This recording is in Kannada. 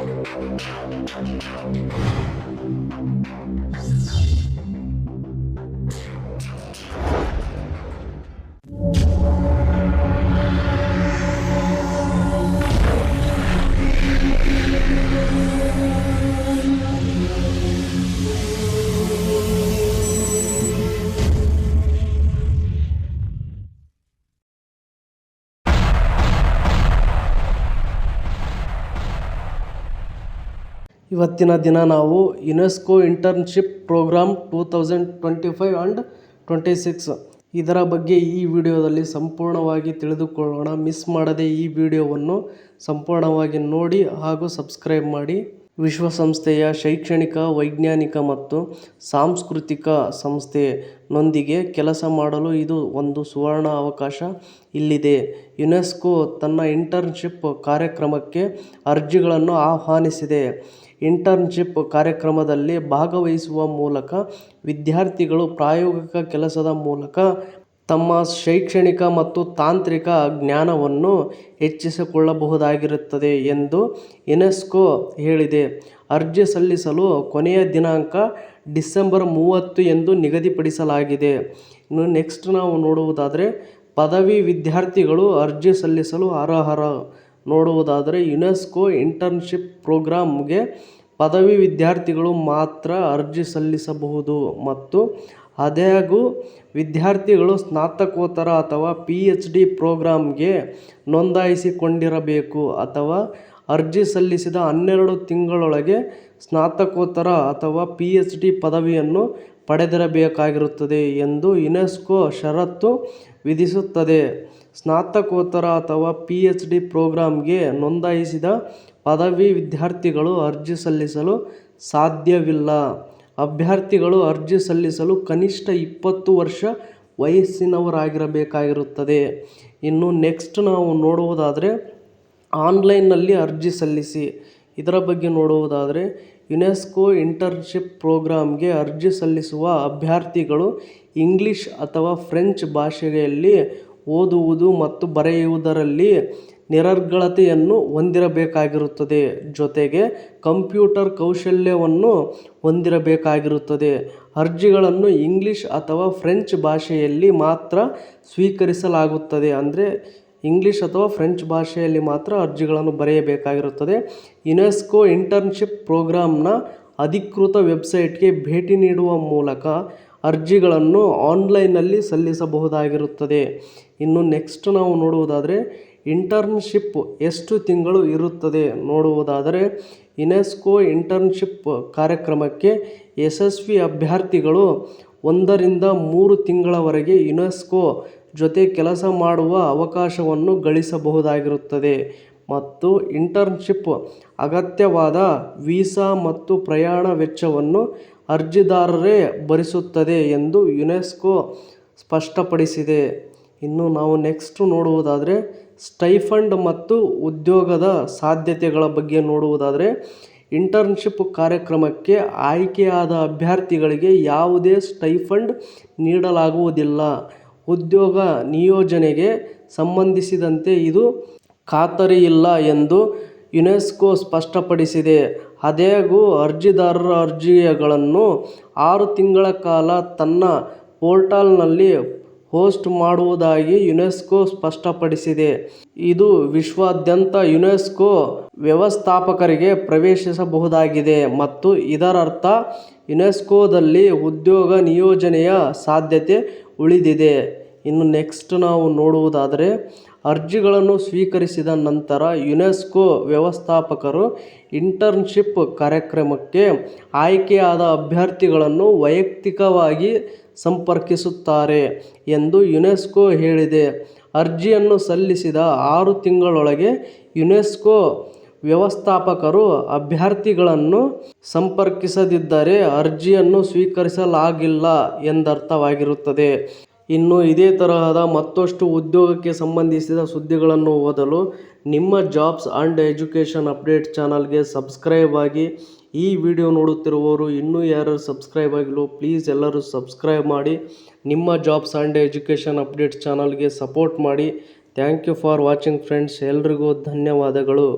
Thank you. ಇವತ್ತಿನ ದಿನ ನಾವು UNESCO internship programme two thousand twenty five and twenty six. ಇದರ ಬಗ್ಗೆ ಈ ವಿಡಿಯೋದಲ್ಲಿ ಸಂಪೂರ್ಣವಾಗಿ ತಿಳಿದುಕೊಳ್ಳೋಣ. ಮಿಸ್ ಮಾಡದೆ ಈ ವಿಡಿಯೋವನ್ನು ಸಂಪೂರ್ಣವಾಗಿ ನೋಡಿ ಹಾಗೂ ಸಬ್ಸ್ಕ್ರೈಬ್ ಮಾಡಿ. ವಿಶ್ವಸಂಸ್ಥೆಯ ಶೈಕ್ಷಣಿಕ, ವೈಜ್ಞಾನಿಕ ಮತ್ತು ಸಾಂಸ್ಕೃತಿಕ ಸಂಸ್ಥೆನೊಂದಿಗೆ ಕೆಲಸ ಮಾಡಲು ಇದು ಒಂದು ಸುವರ್ಣ ಅವಕಾಶ ಇಲ್ಲಿದೆ. ಯುನೆಸ್ಕೋ ತನ್ನ ಇಂಟರ್ನ್ಶಿಪ್ ಕಾರ್ಯಕ್ರಮಕ್ಕೆ ಅರ್ಜಿಗಳನ್ನು ಆಹ್ವಾನಿಸಿದೆ. ಇಂಟರ್ನ್ಶಿಪ್ ಕಾರ್ಯಕ್ರಮದಲ್ಲಿ ಭಾಗವಹಿಸುವ ಮೂಲಕ ವಿದ್ಯಾರ್ಥಿಗಳು ಪ್ರಾಯೋಗಿಕ ಕೆಲಸದ ಮೂಲಕ ತಮ್ಮ ಶೈಕ್ಷಣಿಕ ಮತ್ತು ತಾಂತ್ರಿಕ ಜ್ಞಾನವನ್ನು ಹೆಚ್ಚಿಸಿಕೊಳ್ಳಬಹುದಾಗಿರುತ್ತದೆ ಎಂದು ಯುನೆಸ್ಕೋ ಹೇಳಿದೆ. ಅರ್ಜಿ ಸಲ್ಲಿಸಲು ಕೊನೆಯ ದಿನಾಂಕ ಡಿಸೆಂಬರ್ ಮೂವತ್ತು ಎಂದು ನಿಗದಿಪಡಿಸಲಾಗಿದೆ. ಇನ್ನು ನೆಕ್ಸ್ಟ್ ನಾವು ನೋಡುವುದಾದರೆ, ಪದವಿ ವಿದ್ಯಾರ್ಥಿಗಳು ಅರ್ಜಿ ಸಲ್ಲಿಸಲು ಅರ್ಹರು. ನೋಡುವುದಾದರೆ ಯುನೆಸ್ಕೋ ಇಂಟರ್ನ್ಶಿಪ್ ಪ್ರೋಗ್ರಾಮ್ಗೆ ಪದವಿ ವಿದ್ಯಾರ್ಥಿಗಳು ಮಾತ್ರ ಅರ್ಜಿ ಸಲ್ಲಿಸಬಹುದು ಮತ್ತು ಆದಾಗ್ಯೂ ವಿದ್ಯಾರ್ಥಿಗಳು ಸ್ನಾತಕೋತ್ತರ ಅಥವಾ ಪಿ ಎಚ್ ಡಿ ಪ್ರೋಗ್ರಾಮ್ಗೆ ನೋಂದಾಯಿಸಿಕೊಂಡಿರಬೇಕು ಅಥವಾ ಅರ್ಜಿ ಸಲ್ಲಿಸಿದ ಹನ್ನೆರಡು ತಿಂಗಳೊಳಗೆ ಸ್ನಾತಕೋತ್ತರ ಅಥವಾ ಪಿ ಎಚ್ ಡಿ ಪದವಿಯನ್ನು ಪಡೆದಿರಬೇಕಾಗಿರುತ್ತದೆ ಎಂದು ಯುನೆಸ್ಕೋ ಷರತ್ತು ವಿಧಿಸುತ್ತದೆ. ಸ್ನಾತಕೋತ್ತರ ಅಥವಾ ಪಿ ಎಚ್ ಡಿ ಪ್ರೋಗ್ರಾಮ್ಗೆ ನೋಂದಾಯಿಸಿದ ಪದವಿ ವಿದ್ಯಾರ್ಥಿಗಳು ಅರ್ಜಿ ಸಲ್ಲಿಸಲು ಸಾಧ್ಯವಿಲ್ಲ. ಅಭ್ಯರ್ಥಿಗಳು ಅರ್ಜಿ ಸಲ್ಲಿಸಲು ಕನಿಷ್ಠ ಇಪ್ಪತ್ತು ವರ್ಷ ವಯಸ್ಸಿನವರಾಗಿರಬೇಕಾಗಿರುತ್ತದೆ. ಇನ್ನು ನೆಕ್ಸ್ಟ್ ನಾವು ನೋಡುವುದಾದರೆ ಆನ್ಲೈನ್ನಲ್ಲಿ ಅರ್ಜಿ ಸಲ್ಲಿಸಿ. ಇದರ ಬಗ್ಗೆ ನೋಡುವುದಾದರೆ ಯುನೆಸ್ಕೋ ಇಂಟರ್ನ್ಶಿಪ್ ಪ್ರೋಗ್ರಾಮ್ಗೆ ಅರ್ಜಿ ಸಲ್ಲಿಸುವ ಅಭ್ಯರ್ಥಿಗಳು ಇಂಗ್ಲಿಷ್ ಅಥವಾ ಫ್ರೆಂಚ್ ಭಾಷೆಯಲ್ಲಿ ಓದುವುದು ಮತ್ತು ಬರೆಯುವುದರಲ್ಲಿ ನಿರರ್ಗಳತೆಯನ್ನು ಹೊಂದಿರಬೇಕಾಗಿರುತ್ತದೆ. ಜೊತೆಗೆ ಕಂಪ್ಯೂಟರ್ ಕೌಶಲ್ಯವನ್ನು ಹೊಂದಿರಬೇಕಾಗಿರುತ್ತದೆ. ಅರ್ಜಿಗಳನ್ನು ಇಂಗ್ಲಿಷ್ ಅಥವಾ ಫ್ರೆಂಚ್ ಭಾಷೆಯಲ್ಲಿ ಮಾತ್ರ ಸ್ವೀಕರಿಸಲಾಗುತ್ತದೆ. ಅಂದರೆ ಇಂಗ್ಲಿಷ್ ಅಥವಾ ಫ್ರೆಂಚ್ ಭಾಷೆಯಲ್ಲಿ ಮಾತ್ರ ಅರ್ಜಿಗಳನ್ನು ಬರೆಯಬೇಕಾಗಿರುತ್ತದೆ. ಯುನೆಸ್ಕೋ ಇಂಟರ್ನ್ಶಿಪ್ ಪ್ರೋಗ್ರಾಮ್ನ ಅಧಿಕೃತ ವೆಬ್ಸೈಟ್ಗೆ ಭೇಟಿ ನೀಡುವ ಮೂಲಕ ಅರ್ಜಿಗಳನ್ನು ಆನ್ಲೈನಲ್ಲಿ ಸಲ್ಲಿಸಬಹುದಾಗಿರುತ್ತದೆ. ಇನ್ನು ನೆಕ್ಸ್ಟ್ ನಾವು ನೋಡುವುದಾದರೆ, ಇಂಟರ್ನ್ಶಿಪ್ ಎಷ್ಟು ತಿಂಗಳು ಇರುತ್ತದೆ ನೋಡುವುದಾದರೆ, ಯುನೆಸ್ಕೋ ಇಂಟರ್ನ್ಶಿಪ್ ಕಾರ್ಯಕ್ರಮಕ್ಕೆ ಯಶಸ್ವಿ ಅಭ್ಯರ್ಥಿಗಳು ಒಂದರಿಂದ ಮೂರು ತಿಂಗಳವರೆಗೆ ಯುನೆಸ್ಕೋ ಜೊತೆ ಕೆಲಸ ಮಾಡುವ ಅವಕಾಶವನ್ನು ಗಳಿಸಬಹುದಾಗಿರುತ್ತದೆ. ಮತ್ತು ಇಂಟರ್ನ್ಶಿಪ್ ಅಗತ್ಯವಾದ ವೀಸಾ ಮತ್ತು ಪ್ರಯಾಣ ವೆಚ್ಚವನ್ನು ಅರ್ಜಿದಾರರೇ ಭರಿಸುತ್ತದೆ ಎಂದು ಯುನೆಸ್ಕೋ ಸ್ಪಷ್ಟಪಡಿಸಿದೆ. ಇನ್ನು ನಾವು ನೆಕ್ಸ್ಟ್ ನೋಡುವುದಾದರೆ, ಸ್ಟೈಫಂಡ್ ಮತ್ತು ಉದ್ಯೋಗದ ಸಾಧ್ಯತೆಗಳ ಬಗ್ಗೆ ನೋಡುವುದಾದರೆ ಇಂಟರ್ನ್ಶಿಪ್ ಕಾರ್ಯಕ್ರಮಕ್ಕೆ ಆಯ್ಕೆಯಾದ ಅಭ್ಯರ್ಥಿಗಳಿಗೆ ಯಾವುದೇ ಸ್ಟೈಫಂಡ್ ನೀಡಲಾಗುವುದಿಲ್ಲ. ಉದ್ಯೋಗ ನಿಯೋಜನೆಗೆ ಸಂಬಂಧಿಸಿದಂತೆ ಇದು ಖಾತರಿಯಿಲ್ಲ ಎಂದು ಯುನೆಸ್ಕೋ ಸ್ಪಷ್ಟಪಡಿಸಿದೆ. ಆದಾಗ್ಯೂ ಅರ್ಜಿದಾರರ ಅರ್ಜಿಗಳನ್ನು ಆರು ತಿಂಗಳ ಕಾಲ ತನ್ನ ಪೋರ್ಟಲ್ನಲ್ಲಿ ಹೋಸ್ಟ್ ಮಾಡುವುದಾಗಿ ಯುನೆಸ್ಕೊ ಸ್ಪಷ್ಟಪಡಿಸಿದೆ. ಇದು ವಿಶ್ವಾದ್ಯಂತ ಯುನೆಸ್ಕೋ ವ್ಯವಸ್ಥಾಪಕರಿಗೆ ಪ್ರವೇಶಿಸಬಹುದಾಗಿದೆ ಮತ್ತು ಇದರರ್ಥ ಯುನೆಸ್ಕೋದಲ್ಲಿ ಉದ್ಯೋಗ ನಿಯೋಜನೆಯ ಸಾಧ್ಯತೆ ಉಳಿದಿದೆ. ಇನ್ನು ನೆಕ್ಸ್ಟ್ ನಾವು ನೋಡುವುದಾದರೆ ಅರ್ಜಿಗಳನ್ನು ಸ್ವೀಕರಿಸಿದ ನಂತರ ಯುನೆಸ್ಕೋ ವ್ಯವಸ್ಥಾಪಕರು ಇಂಟರ್ನ್ಶಿಪ್ ಕಾರ್ಯಕ್ರಮಕ್ಕೆ ಆಯ್ಕೆಯಾದ ಅಭ್ಯರ್ಥಿಗಳನ್ನು ವೈಯಕ್ತಿಕವಾಗಿ ಸಂಪರ್ಕಿಸುತ್ತಾರೆ ಎಂದು ಯುನೆಸ್ಕೋ ಹೇಳಿದೆ. ಅರ್ಜಿಯನ್ನು ಸಲ್ಲಿಸಿದ ಆರು ತಿಂಗಳೊಳಗೆ ಯುನೆಸ್ಕೋ ವ್ಯವಸ್ಥಾಪಕರು ಅಭ್ಯರ್ಥಿಗಳನ್ನು ಸಂಪರ್ಕಿಸದಿದ್ದರೆ ಅರ್ಜಿಯನ್ನು ಸ್ವೀಕರಿಸಲಾಗಿಲ್ಲ ಎಂದರ್ಥವಾಗಿರುತ್ತದೆ. ಇನ್ನು ಇದೇ ತರಹದ ಮತ್ತಷ್ಟು ಉದ್ಯೋಗಕ್ಕೆ ಸಂಬಂಧಿಸಿದ ಸುದ್ದಿಗಳನ್ನು ಓದಲು ನಿಮ್ಮ ಜಾಬ್ಸ್ ಆ್ಯಂಡ್ ಎಜುಕೇಷನ್ ಅಪ್ಡೇಟ್ ಚಾನಲ್ಗೆ ಸಬ್ಸ್ಕ್ರೈಬ್ ಆಗಿ ಈ ವಿಡಿಯೋ ನೋಡುತ್ತಿರುವವರು ಇನ್ನೂ ಯಾರು ಸಬ್ಸ್ಕ್ರೈಬ್ ಆಗಿಲ್ಲೋ, ಪ್ಲೀಸ್ ಎಲ್ಲರೂ ಸಬ್ಸ್ಕ್ರೈಬ್ ಮಾಡಿ, ನಿಮ್ಮ ಜಾಬ್ಸ್ ಆ್ಯಂಡ್ ಎಜುಕೇಷನ್ ಅಪ್ಡೇಟ್ ಚಾನಲ್ಗೆ ಸಪೋರ್ಟ್ ಮಾಡಿ. Thank you for watching friends, ಎಲ್ರಿಗೂ ಧನ್ಯವಾದಗಳು.